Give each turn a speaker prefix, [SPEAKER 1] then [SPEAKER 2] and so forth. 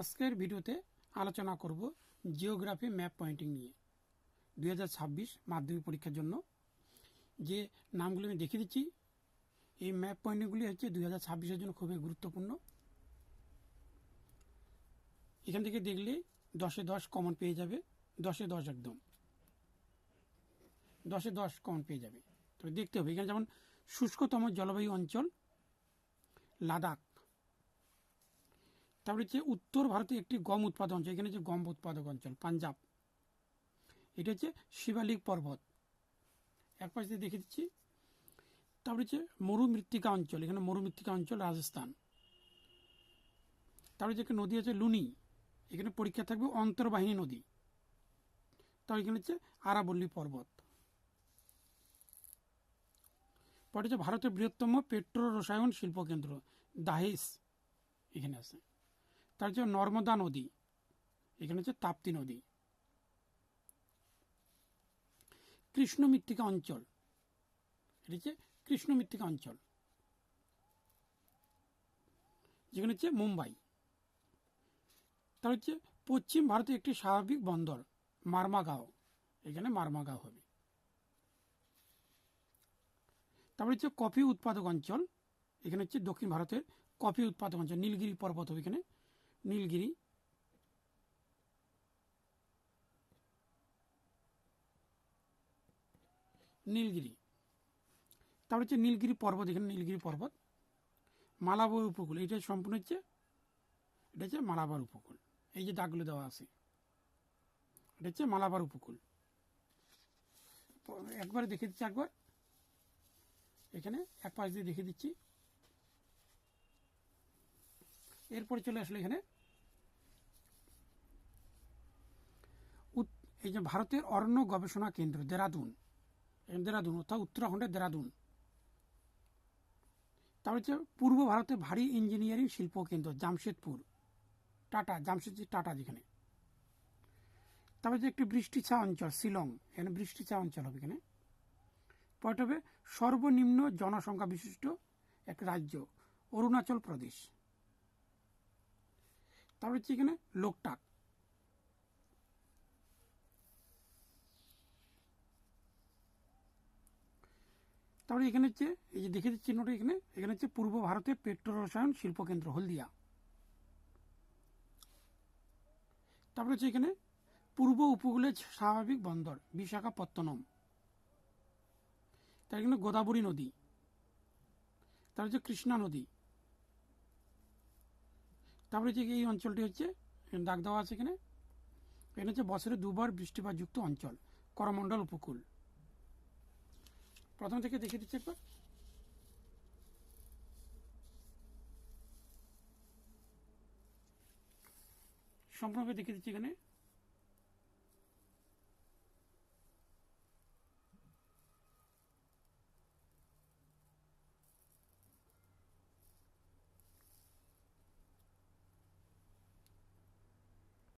[SPEAKER 1] আজকের ভিডিওতে আলোচনা করব জিওগ্রাফি ম্যাপ পয়েন্টিং নিয়ে। দুই হাজার ছাব্বিশ মাধ্যমিক পরীক্ষার জন্য যে নামগুলো আমি দেখিয়ে দিচ্ছি, এই ম্যাপ পয়েন্টিংগুলি হচ্ছে দুই হাজার জন্য খুবই গুরুত্বপূর্ণ। এখান থেকে দেখলে দশে দশ কমন পেয়ে যাবে, দশে দশ একদম। দশে দশ কমন পেয়ে যাবে। তো দেখতে হবে, এখানে যেমন শুষ্কতম জলবায়ু অঞ্চল, লাদাখ তারপরে হচ্ছে উত্তর ভারতে একটি গম উৎপাদন অঞ্চল এখানে হচ্ছে গম উৎপাদক অঞ্চল, পাঞ্জাব। এটা হচ্ছে শিবালিক পর্বত। এক পাশে দেখে দিচ্ছি তারপরে হচ্ছে মরুমৃত্তিকা অঞ্চল, এখানে মরুমৃত্তিকা অঞ্চল রাজস্থান। তারপরে যে একটা নদী আছে লুনি, এখানে পরীক্ষা থাকবে অন্তর্বাহিনী নদী। তারপর এখানে হচ্ছে আরাবল্লী পর্বত। পরে হচ্ছে ভারতের বৃহত্তম পেট্রো রসায়ন শিল্প কেন্দ্র দাহেস এখানে আছে। তার হচ্ছে নর্মদা নদী, এখানে হচ্ছে তাপ্তি নদী। কৃষ্ণ মৃত্তিকা অঞ্চল, এটা হচ্ছে কৃষ্ণ মৃত্তিকা অঞ্চল, যেখানে হচ্ছে মুম্বাই। তার হচ্ছে পশ্চিম ভারতের একটি স্বাভাবিক বন্দর, মারমাগাঁও, এখানে মারমাগাঁও হবে। তারপরে হচ্ছে কফি উৎপাদক অঞ্চল, এখানে হচ্ছে দক্ষিণ ভারতের কফি উৎপাদক অঞ্চল, নীলগিরি পর্বত এখানে। নীলগিরি। নীলগিরি। তারপর হচ্ছে নীলগিরি পর্বত, এখানে নীলগিরি পর্বত। মালাবার উপকূল এটা সম্পূর্ণ হচ্ছে, এটা হচ্ছে মালাবার উপকূল। এই যে দাগগুলো দেওয়া আছে, এটা হচ্ছে মালাবার উপকূল। একবারে দেখে দিচ্ছি একবার। এখানে এক পাশ দিয়ে দেখে দিচ্ছি। এরপরে চলে আসলো এখানে এই যে ভারতের অরণ্য গবেষণা কেন্দ্র, দেরাদুন। দেরাদুন, অর্থাৎ উত্তরাখণ্ডের দেরাদুন। তারপর হচ্ছে পূর্ব ভারতে ভারী ইঞ্জিনিয়ারিং শিল্প কেন্দ্র, জামশেদপুর। টাটা জামশেদজি টাটা যেখানে। তারপর যে একটি বৃষ্টিছা অঞ্চল, শিলং। এখানে বৃষ্টিছা অঞ্চল হবে এখানে। পরটা হবে সর্বনিম্ন জনসংখ্যা বিশিষ্ট এক রাজ্য, অরুণাচল প্রদেশ। তারপর হচ্ছে এখানে লোকটাক। তারপরে এখানে হচ্ছে, এই যে দেখে চিহ্নটা এখানে এখানে হচ্ছে পূর্ব ভারতের পেট্রো রসায়ন শিল্প কেন্দ্র, হলদিয়া। তারপরে হচ্ছে এখানে, পূর্ব উপকূলের স্বাভাবিক বন্দর, বিশাখাপত্তনম। তার এখানে গোদাবরী নদী। তার হচ্ছে কৃষ্ণা নদী। তারপরে হচ্ছে এই অঞ্চলটি হচ্ছে দাগ দেওয়া আছে এখানে। এখানে হচ্ছে বছরে দুবার বৃষ্টিপাতযুক্ত অঞ্চল, করমণ্ডল উপকূল। প্রথম থেকে দেখে দিচ্ছি একবার। সম্পূর্ণভাবে দেখে দিচ্ছি এখানে।